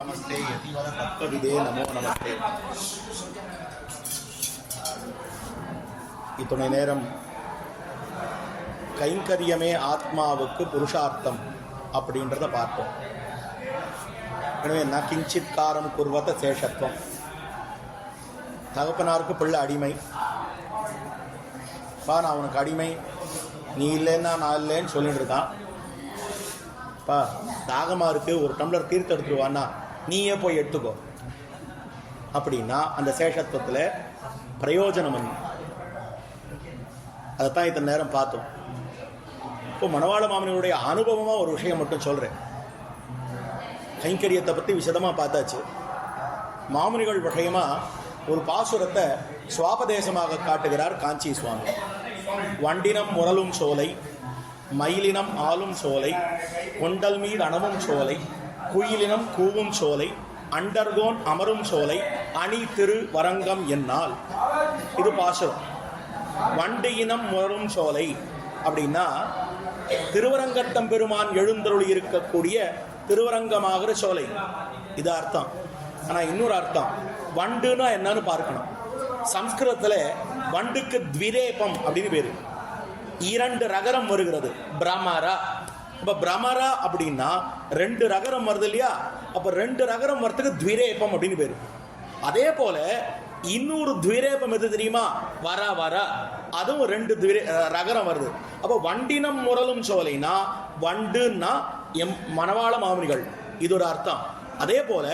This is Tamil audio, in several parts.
நமஸ்தே யதிவர நமோ நமஸ்தே இத்துணை நேரம் கைங்கரியமே ஆத்மாவுக்கு புருஷார்த்தம் அப்படின்றத பார்ப்போம் எனவே ந கிஞ்சித் காரம் குர்வத சேஷத்துவம் தகப்பனாருக்கு பிள்ளை அடிமை பா நான் உனக்கு அடிமை நீ இல்லைன்னா நான் இல்லைன்னு சொல்லிட்டு இருக்கான் பா தாகமாக இருக்கு ஒரு டம்ளர் தீர்த்து எடுத்துருவான்னா நீயே போய் எடுத்துக்கோ. அப்படின்னா அந்த சேஷத்துவத்தில் பிரயோஜனம் என்ன? அதைத்தான் இத்தனை நேரம் பார்த்தோம். இப்போ மணவாள மாமனியுடைய அனுபவமாக ஒரு விஷயம் மட்டும் சொல்கிறேன் கைங்கரியத்தை பற்றி விசதமாக பார்த்தாச்சு. மாமுனிகள் விஷயமாக ஒரு பாசுரத்தை சுவாபதேசமாக காட்டுகிறார் காஞ்சி சுவாமி வண்டினம் முரலும் சோலை மயிலினம் ஆளும் சோலை கொண்டல் மீது அணவும் சோலை குயிலினம் கூவும் சோலை அண்டர்கோன் அமரும் சோலை அணி திரு வரங்கம் என்னால். இது பாசுரம். வண்டு இனம் முரலும் சோலை அப்படின்னா திருவரங்கத்தம் பெருமான் எழுந்தருளி இருக்கக்கூடிய திருவரங்கமாகிற சோலை. இது அர்த்தம். ஆனால் இன்னொரு அர்த்தம். வண்டுன்னா என்னன்னு பார்க்கணும். சம்ஸ்கிருதத்தில் வண்டுக்கு த்விரேபம் அப்படின்னு பேர். இரண்டு ரகரம் வருகிறது. பிரமரா இப்போ பிரமரா அப்படின்னா ரெண்டு ரகரம் வருது இல்லையா? அப்போ ரெண்டு ரகரம் வரத்துக்கு த்விரேபம் அப்படின்னு பேரு. அதே போல இன்னொரு த்விரேபம் எது தெரியுமா? வர வர. அதுவும் ரெண்டு த்விரே ரகரம் வருது. அப்போ வண்டினம் முரலும் சோலைனா வண்டுன்னா எம் மணவாள மாமனிகள். இது ஒரு அர்த்தம். அதே போல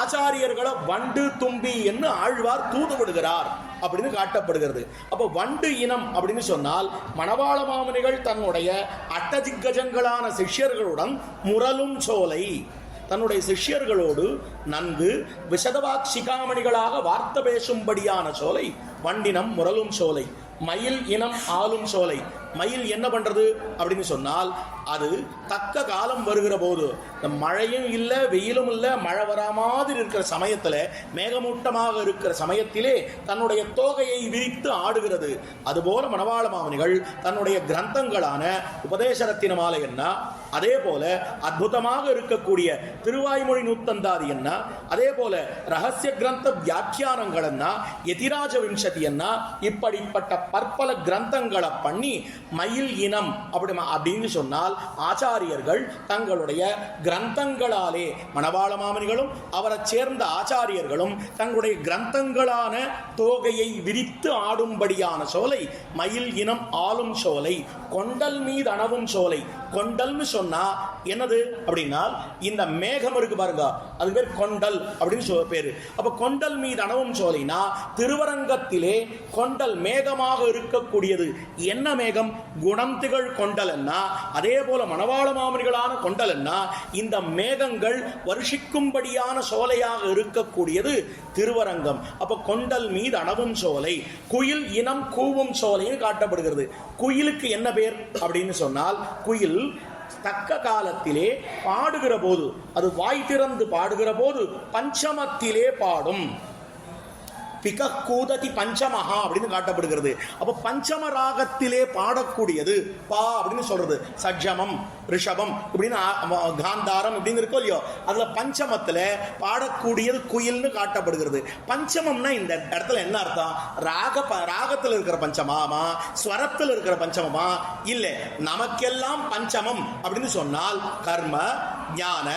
ஆச்சாரியர்களை வண்டு தும்பி என்று ஆழ்வார் தூது விடுகிறார். அப்படின்னு காட்டப்படுகிறது. அப்போ வண்டு இனம் அப்படின்னு சொன்னால் மணவாள மாமுனிகள் தன்னுடைய அட்டதிக்கஜங்களான சிஷ்யர்களுடன் முரலும் சோலை. தன்னுடைய சிஷ்யர்களோடு நன்கு விசதவாக் சிகாமணிகளாக வார்த்தை பேசும்படியான சோலை வண்டினம் முரலும் சோலை மயில் இனம் ஆளும் சோலை மயில் என்ன பண்றது அப்படின்னு சொன்னால் அது தக்க காலம் வருகிற போது இந்த மழையும் இல்லை வெயிலும் இல்லை மழை வரா மாதிரி இருக்கிற சமயத்தில் மேகமூட்டமாக இருக்கிற சமயத்திலே தன்னுடைய தோகையை விரித்து ஆடுகிறது. அதுபோல மணவாள மாமனிகள் தன்னுடைய கிரந்தங்களான உபதேசரத்தின மாலை என்ன அதே போல அற்புதமாக இருக்கக்கூடிய திருவாய்மொழி நூத்தந்தாதி என்ன அதே போல ரகசிய கிரந்த வியாக்கியானங்கள் என்ன எதிராஜ விம்சதி என்ன இப்படிப்பட்ட பற்பல கிரந்தங்களை பண்ணி மயில் இனம் அப்படி அப்படின்னு சொன்னால் ஆச்சாரியர்கள் தங்களுடைய கிரந்தங்களாலே மணவாள மாமனிகளும் அவரை சேர்ந்த ஆச்சாரியர்களும் தங்களுடைய கிரந்தங்களான தோகையை விரித்து ஆடும்படியான சோலை மயில் இனம் ஆளும் சோலை கொண்டல் மீது அணவும் சோலை. கொண்டல்னு சொன்னா என்னது? அப்படின்னா இந்த மேகம் இருக்கு பாருங்க. அது பேர் கொண்டல் அப்படின்னு சொல்ல பேரு. அப்ப கொண்டல் மீது அணவும் சோலைனா திருவரங்கத்திலே கொண்டல் மேகமாக இருக்கக்கூடியது. என்ன மேகம்? குணம் திகழ் அதே போல மணவாள மாமனிகளான கொண்டலன்னா இந்த மேகங்கள் வருஷிக்கும்படியான சோலையாக இருக்கக்கூடியது திருவரங்கம். அப்ப கொண்டல் மீது அணவும் சோலை குயில் இனம் கூவும் சோலைன்னு காட்டப்படுகிறது. குயிலுக்கு என்ன பேர் அப்படின்னு சொன்னால் குயில் தக்க காலத்திலே பாடுகிற போது அது வாய் திறந்து பாடுகிற போது பஞ்சமத்திலே பாடும். பிக கூததி பஞ்சமஹா அப்படின்னு காட்டப்படுகிறது. அப்ப பஞ்சம ராகத்திலே பாடக்கூடியது பா அப்படின்னு சொல்றது. சஜ்ஜமம் ரிஷபம் இப்படின்னு காந்தாரம் இப்படின்னு இருக்கோ இல்லையோ அதுல பஞ்சமத்துல பாடக்கூடியது குயில்னு காட்டப்படுகிறது. பஞ்சமம்னா இந்த இடத்துல என்ன அர்த்தம்? ராக ப- இருக்கிற பஞ்சமாமா ஸ்வரத்தில் இருக்கிற பஞ்சமமா? இல்லை நமக்கெல்லாம் பஞ்சமம் அப்படின்னு சொன்னால் கர்ம ஞான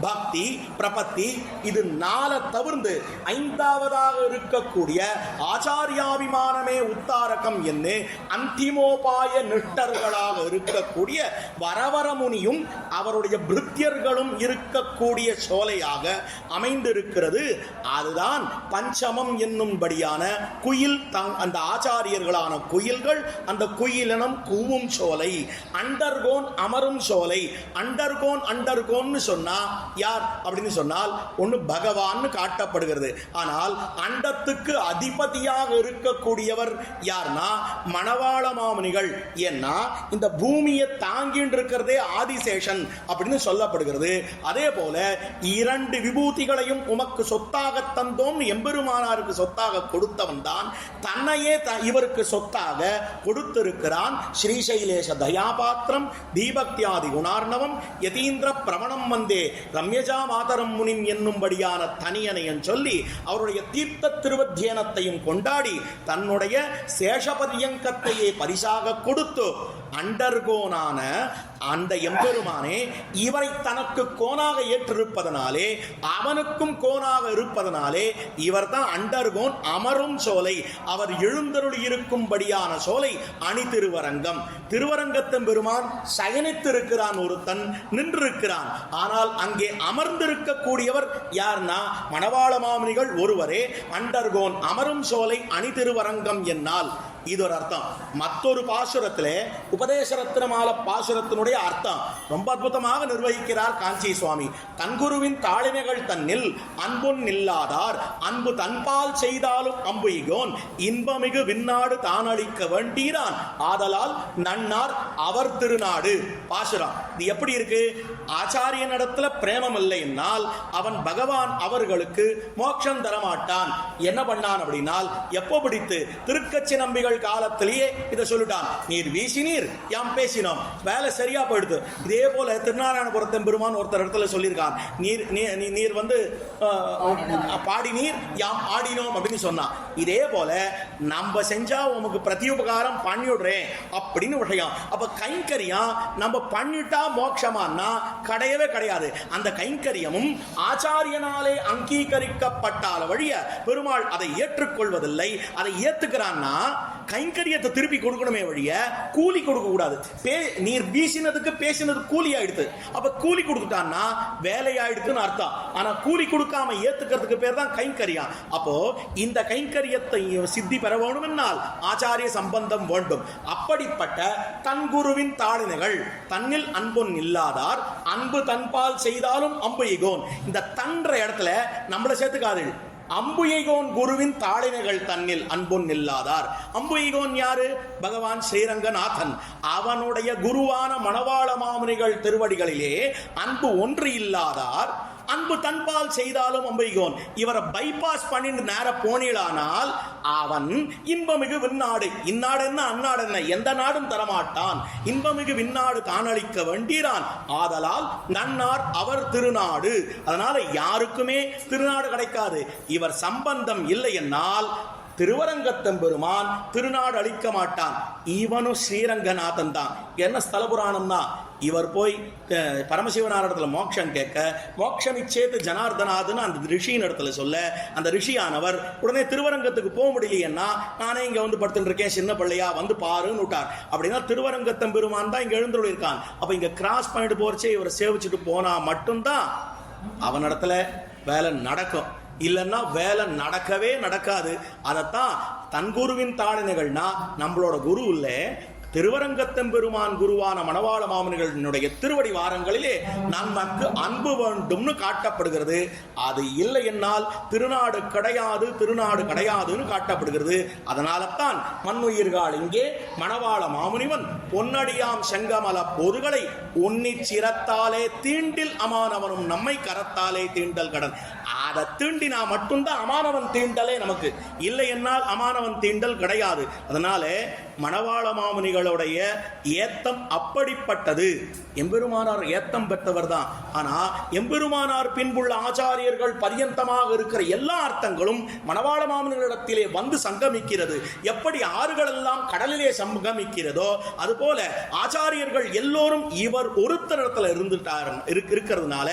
பக்தி பிரபத்தி இது நாளை தவிர்ந்து ஐந்தாவதாக இருக்கக்கூடிய ஆச்சாரியாபிமானமே உத்தாரகம் என்று அந்திமோபாய நிஷ்டர்களாக இருக்கக்கூடிய வரவரமுனியும் அவருடைய பிருத்தியர்களும் இருக்கக்கூடிய சோலையாக அமைந்திருக்கிறது. அதுதான் பஞ்சமம் என்னும்படியான குயில் தங் அந்த ஆச்சாரியர்களான குயில்கள் அந்த குயிலினம் கூவும் சோலை அண்டர்கோன் அமரும் சோலை அண்டர்கோன் அண்டர்கோன்னு சொன்னா யார் அப்படின்னு சொன்னால் ஒன்று பகவான் காட்டப்படுகிறது. ஆனால் அண்டத்துக்கு அதிபதியாக இருக்கக்கூடியவர் யார்னா மணவாள மாமுனிகள் ஏன்னா இந்த பூமியை தாங்கின்னு இருக்கிறதே ஆதிசேஷன் அப்படின்னு சொல்லப்படுகிறது. அதே போல இரண்டு விபூதிகளையும் உமக்கு சொத்தாக தந்தோம். எம்பெருமானாருக்கு சொத்தாக கொடுத்தவன் தான் தன்னையே த- இவருக்கு சொத்தாக கொடுத்திருக்கிறான். ஸ்ரீசைலேஷ தயாபாத்திரம் தீபக்தியாதி குணார்ணவம் யதீந்திர பிரமணம் வந்தே ரம்யஜா மாதரம் முனிம் என்னும்படியான தனியனையன் சொல்லி அவருடைய தீர்த்த திருவத்தியனத்தையும் கொண்டாடி தன்னுடைய சேஷபரியங்கத்தையே பரிசாக கொடுத்து அண்டர்கோனான அந்த எம்பெருமானே இவரை தனக்கு கோனாக ஏற்றிருப்பதனாலே அவனுக்கும் கோனாக இருப்பதனாலே இவர் தான் அண்டர்கோன் அமரும் சோலை. அவர் எழுந்தருள் இருக்கும்படியான சோலை அணி திருவரங்கம். திருவரங்கத்தம் பெருமான் சயனித்திருக்கிறான் ஒருத்தன் நின்றிருக்கிறான். ஆனால் அங்கே அமர்ந்திருக்கக்கூடியவர் யார்னா மணவாள மாமனிகள் ஒருவரே அண்டர்கோன் அமரும் சோலை அணி திருவரங்கம் என்னால். இது ஒரு அர்த்தம் மற்றொரு பாசுரத்திலே உபதேசரத்னமால பாசுரத்தினுடைய அர்த்தம். ரொம்ப அற்புதமாக நிர்வகிக்கிறார் காஞ்சி சுவாமி. தன்குருவின் தாழிமைகள் தன்னில் அன்புன் நில்லாதார். அன்பு தன்பால் செய்தாலும் அம்பு இகோன். இன்பமிகு விண்ணாடு தானளிக்க வேண்டீரான். ஆதலால் நன்னார் அவர் திருநாடு. பாசுரம். இது எப்படி இருக்கு? ஆச்சாரியனிடத்துல பிரேமம் இல்லைன்னால் அவன் பகவான் அவர்களுக்கு மோட்சம் தரமாட்டான். என்ன பண்ணான் அப்படின்னால் எப்போ பிடித்து? திருக்கச்சி நம்பிகள் காலத்திலேயே இதை சொல்லிட்டான். நீர் வீசினீர் யாம் பேசினோம் வேலை சரியா போயிடுது. இதே போல திருநாராயணபுரத்தன் பெருமான் ஒருத்தர் இடத்துல சொல்லியிருக்கான் நீர் நீர் வந்து பாடி நீர் யாம் ஆடினோம் அப்படின்னு சொன்னான். இதே போல நம்ம செஞ்சா உமக்கு பிரதியுபகாரம் பண்ணிவிடுறேன் அப்படின்னு விஷயம் அப்ப கைங்கரியம் நம்ம பண்ணிட்டா மோட்சமானா கிடையவே கிடையாது. அந்த கைங்கரியமும் ஆச்சாரியனாலே அங்கீகரிக்கப்பட்டால வழிய பெருமாள் அதை ஏற்றுக்கொள்வதில்லை. அதை ஏத்துக்கிறான்னா கைங்கரியத்தை திருப்பி கொடுக்கணுமே வழிய கூலி கொடுக்க கூடாது. பே- நீர் வீசினதுக்கு பேசினது கூலி ஆயிடுது அப்ப கூலி கொடுத்துட்டான்னா வேலையாயிடுதுன்னு அர்த்தம். ஆனா கூலி கொடுக்காம ஏத்துக்கிறதுக்கு பேர் தான் கைங்கரியம் அப்போ இந்த கைங்கரியத்தை சித்தி பெற என்னால் ஆச்சாரிய சம்பந்தம் வேண்டும். அப்படிப்பட்ட தன் குருவின் தாளினைகள் தன்னில் அன்பொன் இல்லாதார் அன்பு தன்பால் செய்தாலும் அம்பு இகோன். இந்த தன்ற இடத்துல நம்மளை சேர்த்துக்காது அம்புயைகோன் குருவின் தாளினைகள் தன்னில் அன்புன் இல்லாதார் அம்புயைகோன் யாரு? பகவான் ஸ்ரீரங்கநாதன். அவனுடைய குருவான மணவாள மாமுனிகள் திருவடிகளிலே அன்பு ஒன்று இல்லாதார். அன்பு தன்பால் செய்தாலும் அம்பைகோன். இவரை பைபாஸ் பண்ணிட்டு நேர போனீளானால் அவன் இன்பமிகு விண்ணாடு. இந்நாடு என்ன அந்நாடு என்ன? எந்த நாடும் தரமாட்டான். இன்பமிகு விண்ணாடு காணளிக்க வேண்டிறான் ஆதலால் நன்னார் அவர் திருநாடு. அதனால யாருக்குமே திருநாடு கிடைக்காது. இவர் சம்பந்தம் இல்லை என்னால் திருவரங்கத்தம் பெருமான் திருநாடு அளிக்க மாட்டான். இவனும் ஸ்ரீரங்கநாதன் தான். என்ன ஸ்தல புராணம் தான் இவர் போய் பரமசிவனாரிடத்தில் இடத்துல மோட்சம் கேட்க மோட்சம் இச்சேத்து ஜனார்தனாதுன்னு அந்த ரிஷியின் இடத்துல சொல்ல அந்த ரிஷியானவர் உடனே திருவரங்கத்துக்கு போக முடியலையேன்னா நானே இங்கே வந்து படுத்துட்டு இருக்கேன் சின்ன பிள்ளையா வந்து பாருன்னு விட்டார். அப்படின்னா திருவரங்கத்தம் பெருமான் தான் இங்கே எழுந்துள்ளிருக்கான் அப்போ இங்கே கிராஸ் பண்ணிட்டு போறச்சே இவரை சேவிச்சுட்டு போனால் மட்டும்தான் அவனிடத்துல வேலை நடக்கும். இல்லைன்னா வேலை நடக்கவே நடக்காது. அதைத்தான் தன் குருவின் தாளினைகள்னா நம்மளோட குரு இல்லை திருவரங்கத்தம் பெருமான் குருவான மணவாள மாமனிகளினுடைய திருவடி வாரங்களிலே நமக்கு அன்பு வேண்டும்னு காட்டப்படுகிறது. அது இல்லை என்னால் திருநாடு கிடையாது திருநாடு கிடையாதுன்னு காட்டப்படுகிறது. அதனால தான் மண்ணுயிர்கள் இங்கே மணவாள மாமுனிவன் பொன்னடியாம் செங்கமல பொருகளை உன்னி சிரத்தாலே தீண்டில் அமானவனும் நம்மை கரத்தாலே தீண்டல் கடன். அதை தீண்டினா மட்டும்தான் அமானவன் தீண்டலே நமக்கு. இல்லை என்னால் அமானவன் தீண்டல் கிடையாது. அதனால மணவாள மாமுனிகளுடைய ஏத்தம் அப்படிப்பட்டது. எம்பெருமானார் ஏத்தம் பெற்றவர் தான் ஆனா எம்பெருமானார் பின்புள்ள ஆச்சாரியர்கள் பரியந்தமாக இருக்கிற எல்லா அர்த்தங்களும் மணவாள மாமுனிகளிடத்திலே வந்து சங்கமிக்கிறது. எப்படி ஆறுகள் எல்லாம் கடலிலே சங்கமிக்கிறதோ அதுபோல ஆச்சாரியர்கள் எல்லோரும் இவர் ஒருத்தரிடத்துல இருந்துட்டார் இருக்கிறதுனால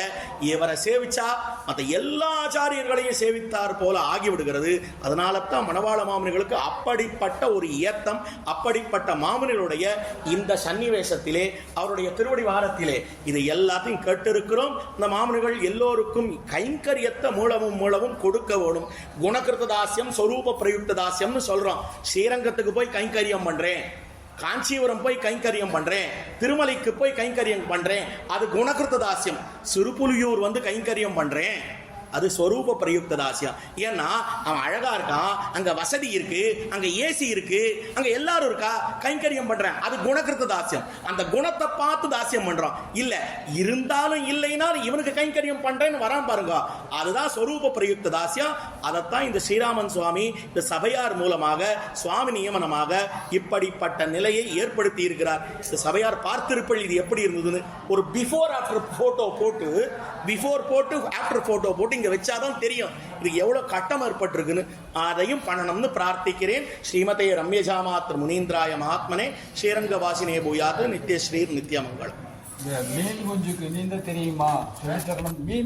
இவரை சேவிச்சா மற்ற எல்லா ஆச்சாரியர்களையும் சேவித்தார் போல ஆகிவிடுகிறது. அதனால தான் மணவாள மாமுனிகளுக்கு அப்படிப்பட்ட ஒரு ஏத்தம் அப்படிப்பட்ட மாமுனிகளுடைய இந்த சன்னிவேசத்திலே அவருடைய திருவடி வாரத்திலே இது எல்லாத்தையும் கேட்டிருக்கிறோம். இந்த மாமனிகள் எல்லோருக்கும் கைங்கரியத்தை மூலமும் மூலமும் கொடுக்க வேணும். குணகிருத்த தாசியம் சொரூப பிரயுக்த தாசியம்னு சொல்றோம். ஸ்ரீரங்கத்துக்கு போய் கைங்கரியம் பண்றேன். காஞ்சிபுரம் போய் கைங்கரியம் பண்றேன். திருமலைக்கு போய் கைங்கரியம் பண்றேன். அது குணகிருத்த தாசியம். சிறுபுலியூர் வந்து கைங்கரியம் பண்றேன். அது ஸ்வரூப பிரயுக்த தாசியம் ஏன்னா அவன் அழகா இருக்கான் அங்க வசதி இருக்கு அங்க ஏசி இருக்கு அங்க எல்லாரும் இருக்கா? கைங்கரியம் பண்றேன். அது குணகிருத்த தாசியம். அந்த குணத்தை பார்த்து தாசியம் பண்றான். இல்ல இருந்தாலும் இல்லைன்னா இவனுக்கு கைங்கரியம் பண்றேன்னு வரான் பாருங்க. அதுதான் ஸ்வரூப பிரயுக்த தாசியம். அதைத்தான் இந்த ஸ்ரீராமன் சுவாமி இந்த சபையார் மூலமாக சுவாமி நியமனமாக இப்படிப்பட்ட நிலையை ஏற்படுத்தி இருக்கிறார். இந்த சபையார் பார்த்திருப்பள் இது எப்படி இருந்ததுன்னு ஒரு பிஃபோர் ஆஃப்டர் போட்டோ போட்டு பிஃபோர் போட்டு ஆஃப்டர் போட்டோ போட்டு இங்க வச்சாதான் தெரியும். இது எவ்வளவு கட்டம் ஏற்பட்டிருக்குன்னு. அதையும் பண்ணணும்னு பிரார்த்திக்கிறேன். ஸ்ரீமதே ரம்யஜாமாத்திர முனீந்திராய மகாத்மனே. ஸ்ரீரங்க வாசினே பூயாது நித்யஸ்ரீர் நித்யமங்கலம். மீன் குஞ்சுக்கு நீந்த தெரியுமா? மீன்